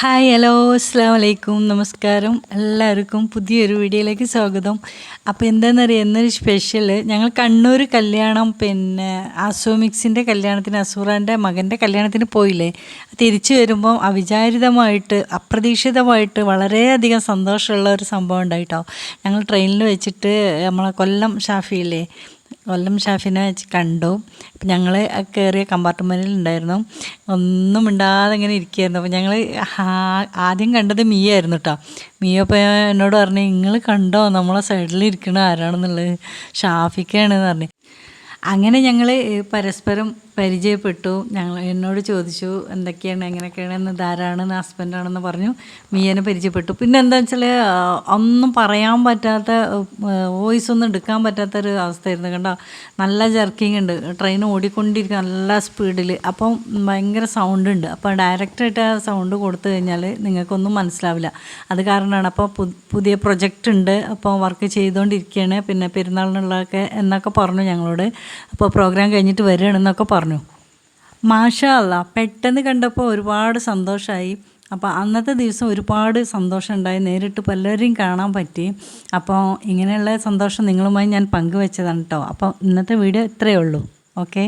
Hi hello അസ്സാം വലൈക്കും നമസ്കാരം എല്ലാവർക്കും പുതിയൊരു വീഡിയോയിലേക്ക് സ്വാഗതം. അപ്പോൾ എന്താണെന്നറിയാം എന്നൊരു സ്പെഷ്യൽ ഞങ്ങൾ കണ്ണൂർ കല്യാണം പിന്നെ അസോമിക്സിന്റെ കല്യാണത്തിന് അസൂറാന്റെ മകന്റെ കല്യാണത്തിന് പോയില്ലേ? തിരിച്ചു വരുമ്പോൾ അവിചാരിതമായിട്ട് അപ്രതീക്ഷിതമായിട്ട് വളരെയധികം സന്തോഷമുള്ള ഒരു സംഭവം ഉണ്ടായിട്ടോ. ഞങ്ങൾ ട്രെയിനിൽ വെച്ചിട്ട് നമ്മളെ കൊല്ലം ഷാഫിയില്ലേ? കൊല്ലം ഷാഫിനെ വെച്ച് കണ്ടു. അപ്പം ഞങ്ങൾ കയറിയ കമ്പാർട്ട്മെന്റിൽ ഉണ്ടായിരുന്നു. ഒന്നും മിണ്ടാതെ ഇങ്ങനെ ഇരിക്കുകയായിരുന്നു. അപ്പം ഞങ്ങൾ ആദ്യം കണ്ടത് മിയായിരുന്നു കേട്ടോ മിയ അപ്പോൾ എന്നോട് പറഞ്ഞു നിങ്ങൾ കണ്ടോ? നമ്മളെ സൈഡിൽ ഇരിക്കണ ആരാണെന്നുള്ളത്? ഷാഫിക്കാണെന്ന് പറഞ്ഞു. അങ്ങനെ ഞങ്ങൾ പരസ്പരം പരിചയപ്പെട്ടു. ഞങ്ങൾ എന്നോട് ചോദിച്ചു എന്തൊക്കെയാണ് എങ്ങനെയൊക്കെയാണ് ഇതാരാണെന്ന് ഹസ്ബൻഡാണെന്ന് പറഞ്ഞു. മിയനെ പരിചയപ്പെട്ടു. പിന്നെ എന്താ വെച്ചാൽ ഒന്നും പറയാൻ പറ്റാത്ത വോയിസ് ഒന്നും എടുക്കാൻ പറ്റാത്തൊരു അവസ്ഥയായിരുന്നു. കണ്ടോ? നല്ല ജർക്കിംഗ് ഉണ്ട്. ട്രെയിൻ ഓടിക്കൊണ്ടിരിക്കുക നല്ല സ്പീഡിൽ അപ്പം ഭയങ്കര സൗണ്ട് ഉണ്ട്. അപ്പോൾ ഡയറക്റ്റായിട്ട് ആ സൗണ്ട് കൊടുത്തു കഴിഞ്ഞാൽ നിങ്ങൾക്കൊന്നും മനസ്സിലാവില്ല. അത് കാരണമാണ്. അപ്പോൾ പുതിയ പ്രൊജക്റ്റ് ഉണ്ട്. അപ്പോൾ വർക്ക് ചെയ്തുകൊണ്ടിരിക്കുകയാണ് പിന്നെ പെരുന്നാളിനുള്ളതൊക്കെ എന്നൊക്കെ പറഞ്ഞു ഞങ്ങളോട്. അപ്പോൾ പ്രോഗ്രാം കഴിഞ്ഞിട്ട് വരികയാണെന്നൊക്കെ പറഞ്ഞു. മാഷാ അല്ല പെട്ടെന്ന് കണ്ടപ്പോൾ ഒരുപാട് സന്തോഷമായി അപ്പോൾ അന്നത്തെ ദിവസം ഒരുപാട് സന്തോഷം ഉണ്ടായി. നേരിട്ട് പലരെയും കാണാൻ പറ്റി. അപ്പോൾ ഇങ്ങനെയുള്ള സന്തോഷം നിങ്ങളുമായി ഞാൻ പങ്കുവെച്ചതാണ് കേട്ടോ അപ്പോൾ ഇന്നത്തെ വീഡിയോ ഇത്രയേ ഉള്ളൂ. ഓക്കെ?